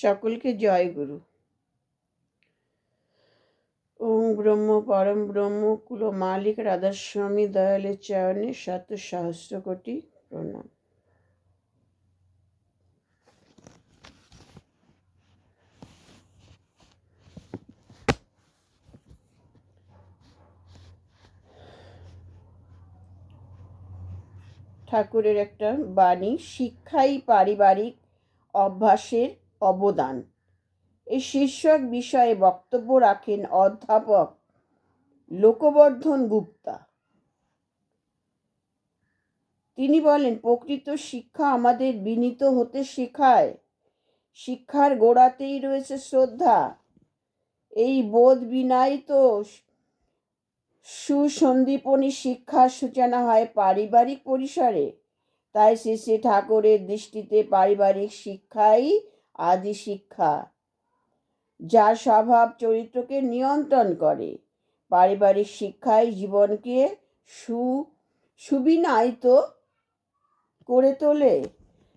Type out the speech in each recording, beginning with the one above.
সকলকে জয় গুরু। ওম ব্রহ্ম পরম ব্রহ্ম কুল মালিক রাধাস্বামী দয়ালের চয়নে শত সহস্র কোটি প্রণাম। ঠাকুরের একটা বাণী, শিক্ষাই পারিবারিক অভ্যাসের অবদান। এই শীর্ষক বিষয়ে বক্তব্য রাখেন অধ্যাপক লোকবর্ধন গুপ্তা। তিনি বলেন, প্রকৃত শিক্ষা আমাদের বিনীত হতে শেখায়। শিক্ষার গোড়াতেই রয়েছে শ্রদ্ধা। এই বোধ বিনাই তো সুসন্দীপনী শিক্ষার সূচনা হয় পারিবারিক পরিসরে। তাই শ্রী ঠাকুরের দৃষ্টিতে পারিবারিক শিক্ষাই আদি শিক্ষা যা স্বভাব চরিত্রকে নিয়ন্ত্রণ করে। পারিবারিক শিক্ষায় জীবনকে সু, সুবিনায়িত করে তোলে।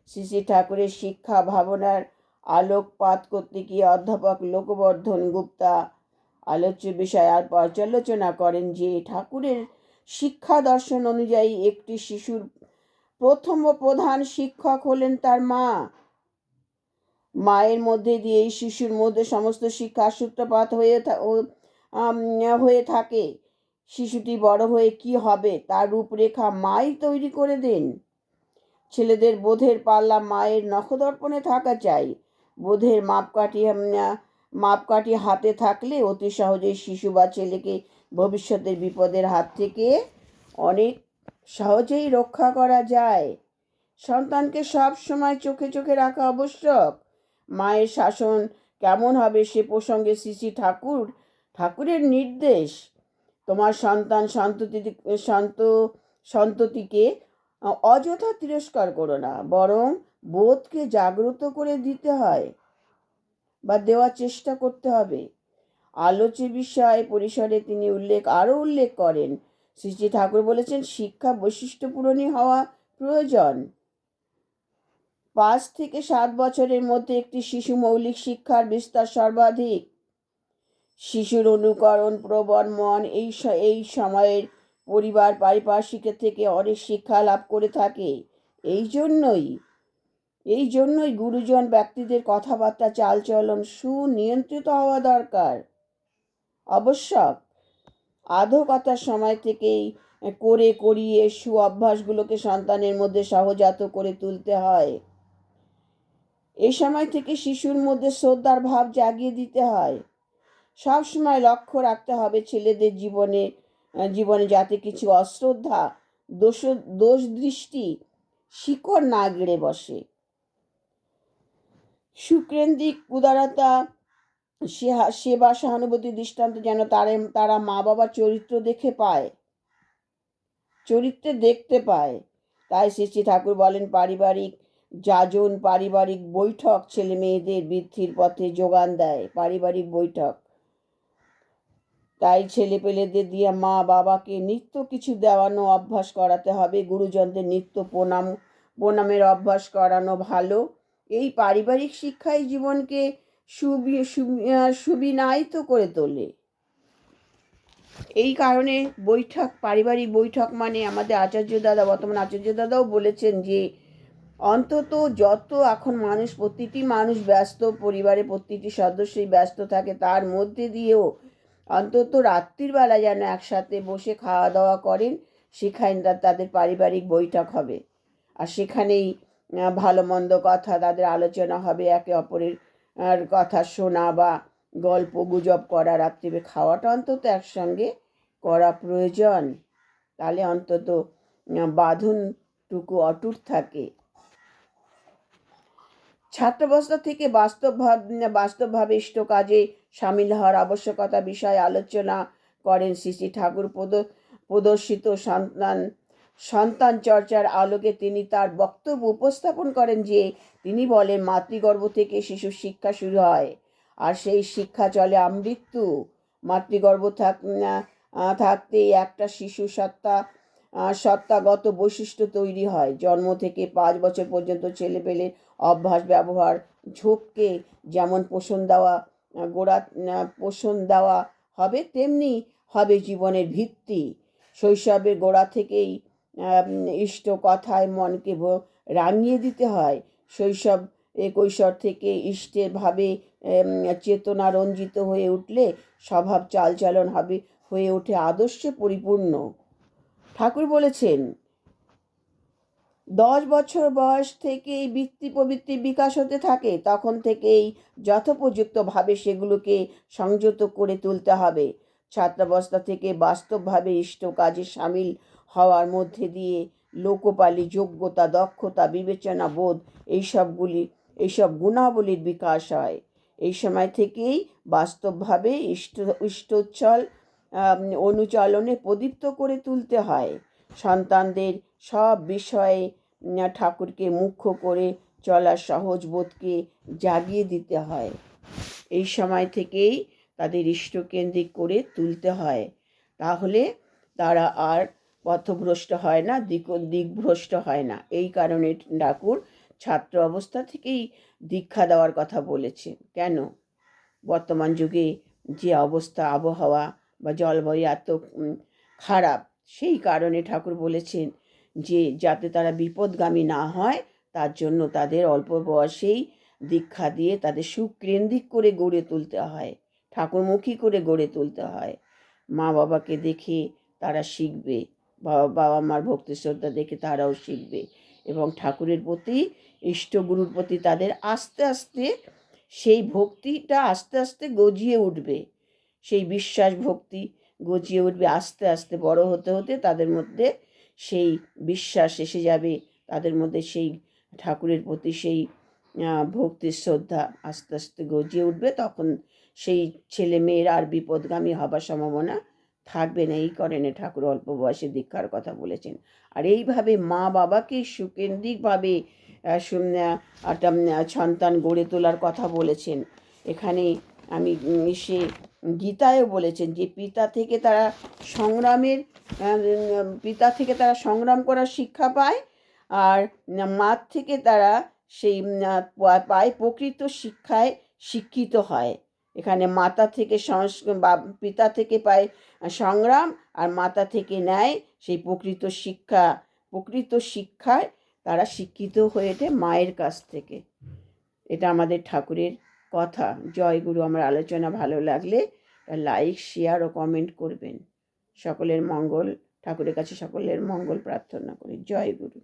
শ্রী ঠাকুরের শিক্ষা ভাবনার আলোকপাত করতে গিয়ে অধ্যাপক লোকবর্ধন গুপ্তা আলোচ্য বিষয় আর পর্যালোচনা করেন যে, ঠাকুরের শিক্ষা দর্শন অনুযায়ী একটি শিশুর প্রথম ও প্রধান শিক্ষক হলেন তার মা। মায়ের মধ্যে দিয়ে এই শিশুর মধ্যে সমস্ত শিক্ষার সূত্রপাত হয়ে হয়ে থাকে। শিশুটি বড় হয়ে কি হবে তার রূপরেখা মাই তৈরি করে দেন। ছেলেদের বোধের পাল্লা মায়ের নখদর্পণে থাকা চাই। বোধের মাপকাঠি মাপকাঠি হাতে থাকলে অতি সহজেই শিশু বা ছেলেকে ভবিষ্যতের বিপদের হাত থেকে অনেক সহজেই রক্ষা করা যায়। সন্তানকে সব সময় চোখে চোখে রাখা আবশ্যক। মায়ের শাসন কেমন হবে সে প্রসঙ্গে শ্রী ঠাকুর, ঠাকুরের নির্দেশ। তোমার সন্তান সন্ততি, সন্ত, সন্ততিকে অযথা তিরস্কার করো না, বরং বোধকে জাগ্রত করে দিতে হয় বা দেওয়ার চেষ্টা করতে হবে। আলোচ্য বিষয় পরিসরে তিনি উল্লেখ, আরও উল্লেখ করেন। শ্রী ঠাকুর বলেছেন, শিক্ষা বৈশিষ্ট্য পূরণী হওয়া প্রয়োজন। পাঁচ থেকে সাত বছরের মধ্যে একটি শিশু মৌলিক শিক্ষার বিস্তার সর্বাধিক। শিশুর অনুকরণ, প্রবণ মন এই এই সময়ের পরিবার পারিপার্শ্বিকের থেকে অনেক শিক্ষা লাভ করে থাকে। এই জন্যই এই জন্যই গুরুজন ব্যক্তিদের কথাবার্তা, চালচলন, সুনিয়ন্ত্রিত হওয়া দরকার। অবশ্যক আধকতার সময় থেকেই করে, করিয়ে সু অভ্যাসগুলোকে সন্তানের মধ্যে সহজাত করে তুলতে হয়। এই সময় থেকে শিশুর মধ্যে শ্রদ্ধার ভাব জাগিয়ে দিতে হয়। সব সময় লক্ষ্য রাখতে হবে ছেলেদের জীবনে জীবনে যাতে কিছু অশ্রদ্ধা, দোষ দোষ দৃষ্টি, শিকড় না গেড়ে বসে। সুকেন্দ্রিক উদারতা সেবা, সহানুভূতি দৃষ্টান্ত যেন তারে, তারা মা বাবার চরিত্র দেখে পায়। চরিত্রে দেখতে পায়। তাই শ্রী ঠাকুর বলেন, পারিবারিক যাজন পারিবারিক বৈঠক ছেলে মেয়েদের বৃদ্ধির পথে যোগান দেয়, পারিবারিক বৈঠক। তাই ছেলে পেলেদের দিয়ে মা বাবাকে নিত্য কিছু দেওয়ানো, অভ্যাস করাতে হবে। গুরুজনদের নিত্য প্রণাম, প্রণামের অভ্যাস করানো ভালো। এই পারিবারিক শিক্ষাই জীবনকে সুবিনায়িত করে তোলে। এই কারণে বৈঠক, পারিবারিক বৈঠক মানে আমাদের আচার্য দাদা, বর্তমান আচার্য দাদাও বলেছেন যে অন্তত যত এখন মানুষ, প্রতিটি মানুষ ব্যস্ত পরিবারে প্রতিটি সদস্যই ব্যস্ত থাকে, তার মধ্যে দিয়েও অন্তত রাত্রির বেলা যেন একসাথে বসে খাওয়া দাওয়া করেন, সেখানে তাদের পারিবারিক বৈঠক হবে। আর সেখানেই ভালো মন্দ কথা তাদের আলোচনা হবে, একে অপরের কথা শোনা বা গল্প গুজব করা, রাত্রিবে খাওয়াটা অন্তত একসঙ্গে করা প্রয়োজন। তাহলে অন্তত বাঁধনটুকু অটুট থাকে। ছাত্রাবস্থা থেকে বাস্তবভাব বাস্তবভাবে ইষ্ট কাজে সামিল হওয়ার আবশ্যকতা বিষয়ে আলোচনা করেন শ্রী শ্রী ঠাকুর প্রদর্শিত সন্তান সন্তান চর্চার আলোকে তিনি তার বক্তব্য উপস্থাপন করেন যে তিনি বলেন, মাতৃগর্ভ থেকে শিশুর শিক্ষা শুরু হয় আর সেই শিক্ষা চলে আমৃত্যু। মাতৃগর্ভ থাক থাকতেই একটা শিশু সত্তা সত্তাগত বৈশিষ্ট্য তৈরি হয়। জন্ম থেকে পাঁচ বছর পর্যন্ত ছেলে পেলে অভ্যাস, ব্যবহার, ঝোঁককে যেমন পোষণ দেওয়া, গোড়া পোষণ দেওয়া হবে, তেমনি হবে জীবনের ভিত্তি। শৈশবের গোড়া থেকেই ইষ্ট কথায় মনকে রাঙিয়ে দিতে হয়। শৈশব কৈশোর থেকে ইষ্টের ভাবে চেতনা রঞ্জিত হয়ে উঠলে স্বভাব চালচলন হবে, হয়ে ওঠে আদর্শে পরিপূর্ণ। ঠাকুর বলেছেন, দশ বছর বয়স থেকেই বৃত্তি প্রবৃত্তির বিকাশ হতে থাকে, তখন থেকেই যথোপযুক্তভাবে সেগুলোকে সংযত করে তুলতে হবে। ছাত্রাবস্থা থেকে বাস্তবভাবে ইষ্ট কাজে সামিল হওয়ার মধ্যে দিয়ে লোকপালি, যোগ্যতা, দক্ষতা, বিবেচনা, বোধ, এইসবগুলি, এইসব গুণাবলীর বিকাশ হয়। এই সময় থেকেই বাস্তবভাবে ইষ্ট, ইষ্টোচ্ছল অনুচলনে প্রদীপ্ত করে তুলতে হয়। সন্তানদের সব বিষয়ে ঠাকুরকে মুখ্য করে চলার সহজ বোধকে জাগিয়ে দিতে হয়। এই সময় থেকেই তাদের ইষ্টকেন্দ্রিক করে তুলতে হয়। তাহলে তারা আর পথভ্রষ্ট হয় না, দিক, দিকভ্রষ্ট হয় না। এই কারণে ঠাকুর ছাত্র অবস্থা থেকেই দীক্ষা দেওয়ার কথা বলেছে। কেন? বর্তমান যুগে যে অবস্থা, আবহাওয়া বা জলবায়ু এত খারাপ। সেই কারণে ঠাকুর বলেছেন যে, যাতে তারা বিপদগামী না হয়, তার জন্য তাদের অল্প বয়সেই দীক্ষা দিয়ে তাদের সুকেন্দ্রিক করে গড়ে তুলতে হয়। ঠাকুরমুখী করে গড়ে তুলতে হয়। মা বাবাকে দেখে তারা শিখবে। বাবা বাবা মার ভক্তি শ্রদ্ধা দেখে তারাও শিখবে এবং ঠাকুরের প্রতি, ইষ্টগুরুর প্রতি তাদের আস্তে আস্তে সেই ভক্তিটা আস্তে আস্তে গজিয়ে উঠবে। সেই বিশ্বাস ভক্তি গজিয়ে উঠবে আস্তে আস্তে বড় হতে হতে তাদের মধ্যে সেই বিশ্বাস এসে যাবে। তাদের মধ্যে সেই ঠাকুরের প্রতি সেই ভক্তির শ্রদ্ধা আস্তে আস্তে গজিয়ে উঠবে। তখন সেই ছেলে মেয়েরা আর বিপদগামী হবার সম্ভাবনা থাকবে না। এই কারণে ঠাকুর অল্প বয়সে দীক্ষার কথা বলেছেন। আর এইভাবে মা বাবাকে সুকেন্দ্রিকভাবে সন্তান গড়ে তোলার কথা বলেছেন। এখানে আমি সে গীতায়ও বলেছেন যে পিতা থেকে তারা সংগ্রামের পিতা থেকে তারা সংগ্রাম করার শিক্ষা পায় আর মার থেকে তারা সেই পায় প্রকৃত শিক্ষায় শিক্ষিত হয়। এখানে মাতা থেকে বা পিতা থেকে পায় সংগ্রাম আর মাতা থেকে নেয় সেই প্রকৃত শিক্ষা, প্রকৃত শিক্ষায় তারা শিক্ষিত হয়ে ওঠে মায়ের কাছ থেকে। এটা আমাদের ঠাকুরের কথা। জয়গুরু আমার আলোচনা ভালো লাগলে লাইক শেয়ার ও কমেন্ট করবেন। সকলের মঙ্গল, ঠাকুরের কাছে সকলের মঙ্গল প্রার্থনা করি। জয় গুরু।